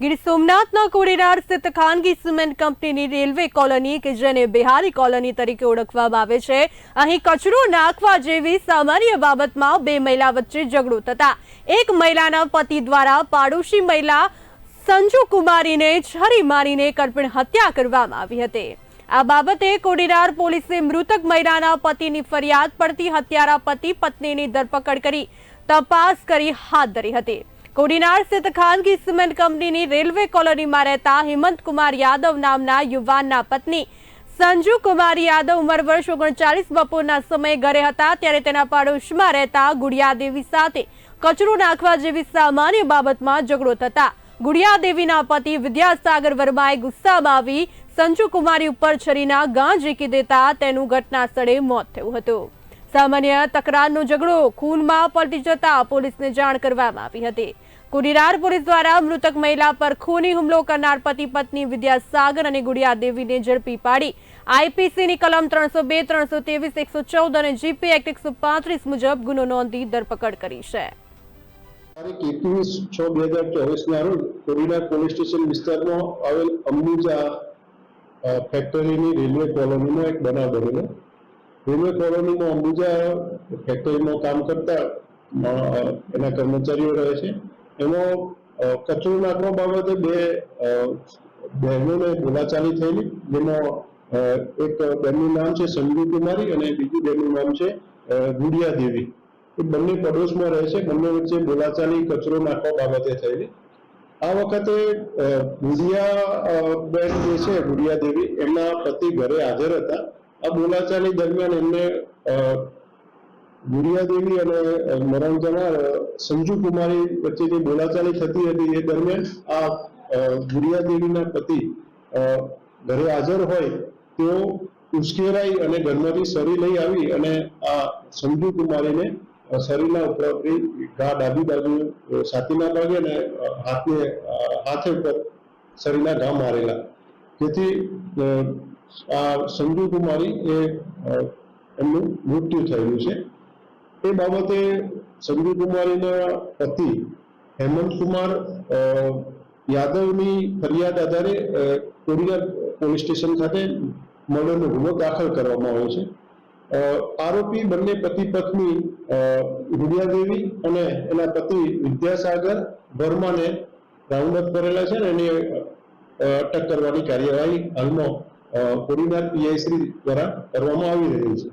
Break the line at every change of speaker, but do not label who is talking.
ગીર સોમનાથના કોડીનાર સ્થિત ખાનગી સિમેન્ટ કંપનીની રેલવે કોલોની કે જેને બિહારી કોલોની તરીકે ઓળખવામાં આવે છે. અહીં કચરો નાખવા જેવી સામાન્ય બાબતમાં બે મહિલા વચ્ચે ઝઘડો થતા. એક મહિલાના પતિ દ્વારા પાડોશી મહિલા સંજુ કુમારીને છરી મારીને કરપણ હત્યા કરવામાં આવી હતી. આ બાબતે કોડીનાર પોલીસે મૃતક મહિલાના પતિની ફરિયાદ પડતી હત્યારા પતિ પત્નીની ધરપકડ કરી તપાસ કરી હાથ ધરી હતી. કોડીનાર સ્થિત ખાનગી સિમેન્ટ કંપનીની રેલવે કોલોનીમાં રહેતા હેમંત કુમાર યાદવ નામના યુવાનના પત્ની સંજુ કુમાર યાદવ ઉંમર વર્ષ ઓગણચાલીસ બપોરના સમયે ઘરે હતા. ત્યારે તેના પાડોશમાં રહેતા ગુડિયા દેવી સાથે કચરો નાખવા જેવી સામાન્ય બાબતમાં ઝઘડો થતા ગુડિયા દેવીના પતિ વિદ્યાસાગર વર્માએ ગુસ્સામાં આવી સંજુ કુમારી ઉપર છરીના ગાં ઝીકી દેતા તેનું ઘટના સ્થળે મોત થયું હતું. સામાન્ય તકરારનો ઝઘડો ખૂનમાં પલટી જતા પોલીસને જાણ કરવામાં આવી હતી. કુડીરાર પોલીસ દ્વારા મૃતક મહિલા પર ખૂની હુમલો કરનાર પતિ પત્ની વિદ્યાસાગર અને ગુડિયા દેવીને ઝડપી પાડી. આઈપીસીની કલમ ત્રણસો બે, ત્રણસો ત્રેવીસ, એકસો ચૌદ અને જીપી એક્ટ એકસો પાંત્રીસ મુજબ ગુનો નોંધી ધરપકડ કરી છે.
તારીખ એકવીસ છ, બે હજાર ચોવીસના રોજ કોડીનાર પોલીસ સ્ટેશન વિસ્તારમાં આવેલ અંબુજા ફેક્ટરીની રેલવે કોલોનીનો એક બનાવ બનેલો. રેલવે કોલોનીમાં અંબુજા ફેક્ટરીમાં કામ કરતા એના કર્મચારીઓ રહે છે. એમાં કચરો નાખવા બાબતે બે બહેનોને બોલાચાલી થયેલી, જેમાં એક બેનનું નામ છે સંજુ કુમારી અને બીજું બેનનું નામ છે ગુડિયા દેવી. એ બંને પડોશમાં રહે છે, બંને વચ્ચે બોલાચાલી, કચરો નાખવા બાબતે થયેલી. આ વખતે ગુડિયા બેન જે છે, ગુડિયા દેવી, એમના પતિ ઘરે હાજર હતા. આ બોલાચાલી દરમિયાન એમને ગુરિયાદેવી અને મરણ સંજુ કુમારી વચ્ચે જે બોલાચાલી થતી હતી. એ દરમિયાન આ ગુરિયાદેવીના પતિ ઘરે હાજર હોય, તેઓ ઉશ્કેરાઈ અને ઘરમાંથી સરી લઈ આવી અને આ સંજુ કુમારીને શરીરના ઉપરથી ઘા ડાબી બાજુ છાતીના ભાગે અને હાથે હાથે ઉપર શરીરના ઘા મારેલા. જેથી આ સંજુ કુમારી એ એમનું મૃત્યુ થયેલું છે. એ બાબતે સંજુ કુમારીના પતિ હેમંત કુમાર યાદવની ફરિયાદ આધારે કોડીનાર પોલીસ સ્ટેશન ખાતે મર્ડરનો ગુનો દાખલ કરવામાં આવ્યો છે. આરોપી બંને પતિ પત્ની વિદ્યાદેવી અને એના પતિ વિદ્યાસાગર વર્માને રાઉન્ડ અપ કરેલા છે અને એની અટક કરવાની કાર્યવાહી હાલમાં કોડીનાર પીઆઈ શ્રી દ્વારા કરવામાં આવી રહી છે.